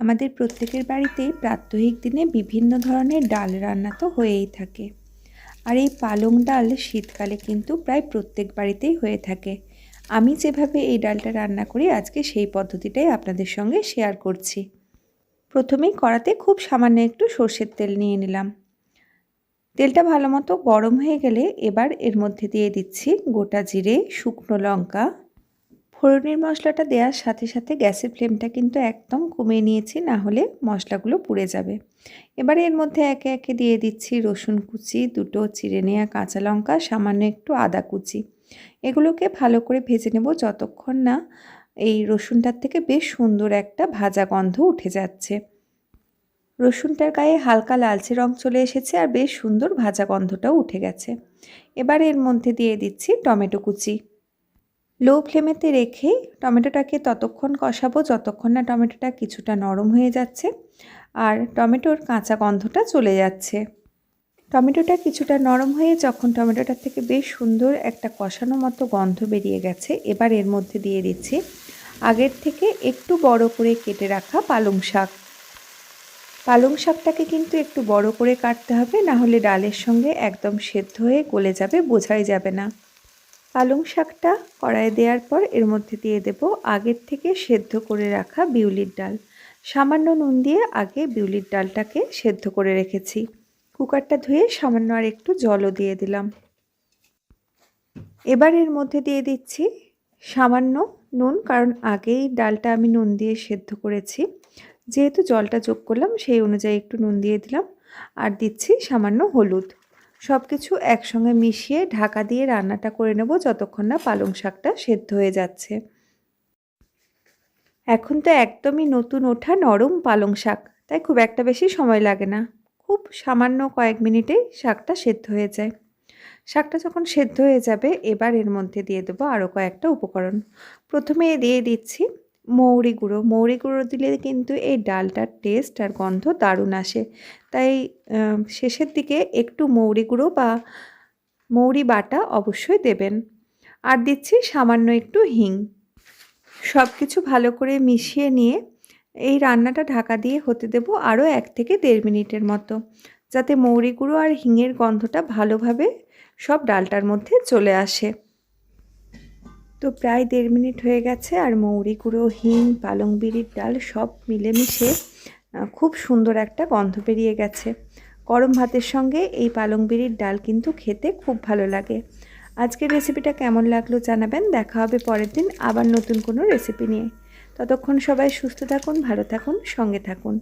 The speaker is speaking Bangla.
আমাদের প্রত্যেকের বাড়িতেই প্রাত্যহিক দিনে বিভিন্ন ধরনের ডাল রান্না তো হয়েই থাকে। আর এই পালং ডাল শীতকালে কিন্তু প্রায় প্রত্যেক বাড়িতেই হয়ে থাকে। আমি যেভাবে এই ডালটা রান্না করি, আজকে সেই পদ্ধতিটাই আপনাদের সঙ্গে শেয়ার করছি। প্রথমেই কড়াতে খুব সামান্য একটু সর্ষের তেল নিয়ে নিলাম। তেলটা ভালো মতো গরম হয়ে গেলে এবার এর মধ্যে দিয়ে দিচ্ছি গোটা জিরে, শুকনো লঙ্কা ফোড়নের মশলাটা দেওয়ার সাথে সাথে গ্যাসের ফ্লেমটা কিন্তু একদম কমিয়ে নিয়েছি, না হলে মশলাগুলো পুড়ে যাবে। এবার এর মধ্যে একে একে দিয়ে দিচ্ছি রসুন কুচি, দুটো চিড়ে নেওয়া কাঁচা লঙ্কা, সামান্য একটু আদা কুচি। এগুলোকে ভালো করে ভেজে নেব যতক্ষণ না এই রসুনটার থেকে বেশ সুন্দর একটা ভাজা গন্ধ উঠে যাচ্ছে। রসুনটার গায়ে হালকা লালচে রং চলে এসেছে আর বেশ সুন্দর ভাজা গন্ধটাও উঠে গেছে। এবার এর মধ্যে দিয়ে দিচ্ছি টমেটো কুচি। লো ফ্লেমেতে রেখে টমেটোটাকে ততক্ষণ কষাবো, যতক্ষণ না টমেটোটা কিছুটা নরম হয়ে যাচ্ছে আর টমেটোর কাঁচা গন্ধটা চলে যাচ্ছে। টমেটোটা কিছুটা নরম হয়ে যখন টমেটোটার থেকে বেশ সুন্দর একটা কষানো মতো গন্ধ বেরিয়ে গেছে, এবার এর মধ্যে দিয়ে দিচ্ছি আগের থেকে একটু বড় করে কেটে রাখা পালং শাক। পালং শাকটাকে কিন্তু একটু বড় করে কাটতে হবে, না হলে ডালের সঙ্গে একদম সেদ্ধ হয়ে গলে যাবে, বোঝাই যাবে না। পালং শাকটা কড়াইয়ে দেওয়ার পর এর মধ্যে দিয়ে দেব আগের থেকে সেদ্ধ করে রাখা বিউলির ডাল। সামান্য নুন দিয়ে আগে বিউলির ডালটাকে সেদ্ধ করে রেখেছি। কুকারটা ধুয়ে সামান্য আর একটু জলও দিয়ে দিলাম। এবার এর মধ্যে দিয়ে দিচ্ছি সামান্য নুন, কারণ আগেই ডালটা আমি নুন দিয়ে সেদ্ধ করেছি। যেহেতু জলটা যোগ করলাম, সেই অনুযায়ী একটু নুন দিয়ে দিলাম। আর দিচ্ছি সামান্য হলুদ। সব কিছু একসঙ্গে মিশিয়ে ঢাকা দিয়ে রান্নাটা করে নেব যতক্ষণ না পালং শাকটা সেদ্ধ হয়ে যাচ্ছে। এখন তো একদমই নতুন ওঠা নরম পালং শাক, তাই খুব একটা বেশি সময় লাগে না। খুব সামান্য কয়েক মিনিটেই শাকটা সেদ্ধ হয়ে যায়। শাকটা যখন সেদ্ধ হয়ে যাবে, এবার এর মধ্যে দিয়ে দেবো আরও কয়েকটা উপকরণ। প্রথমে দিয়ে দিচ্ছি মৌরি গুঁড়ো। মৌরি গুঁড়ো দিলে কিন্তু এই ডালটার টেস্ট আর গন্ধ দারুণ আসে। তাই শেষের দিকে একটু মৌরি গুঁড়ো বা মৌরি বাটা অবশ্যই দেবেন। আর দিচ্ছি সামান্য একটু হিং। সব কিছু ভালো করে মিশিয়ে নিয়ে এই রান্নাটা ঢাকা দিয়ে হতে দেব আরও এক থেকে দেড় মিনিটের মতো। যাতে মৌরি গুঁড়ো আর হিঙের গন্ধটা ভালোভাবে সব ডালটার মধ্যে চলে আসে। তো প্রায় দেড় মিনিট হয়ে গেছে আর মৌরি গুঁড়ো, হিং, পালং বিড়ির ডাল সব মিলেমিশে খুব সুন্দর একটা গন্ধ বেরিয়ে গেছে। গরম ভাতের সঙ্গে এই পালং বিড়ির ডাল কিন্তু খেতে খুব ভালো লাগে। আজকের রেসিপিটা কেমন লাগল জানাবেন। দেখা হবে পরের দিন আবার নতুন কোনো রেসিপি নিয়ে। ততক্ষণ সবাই সুস্থ থাকুন, ভালো থাকুন, সঙ্গে থাকুন।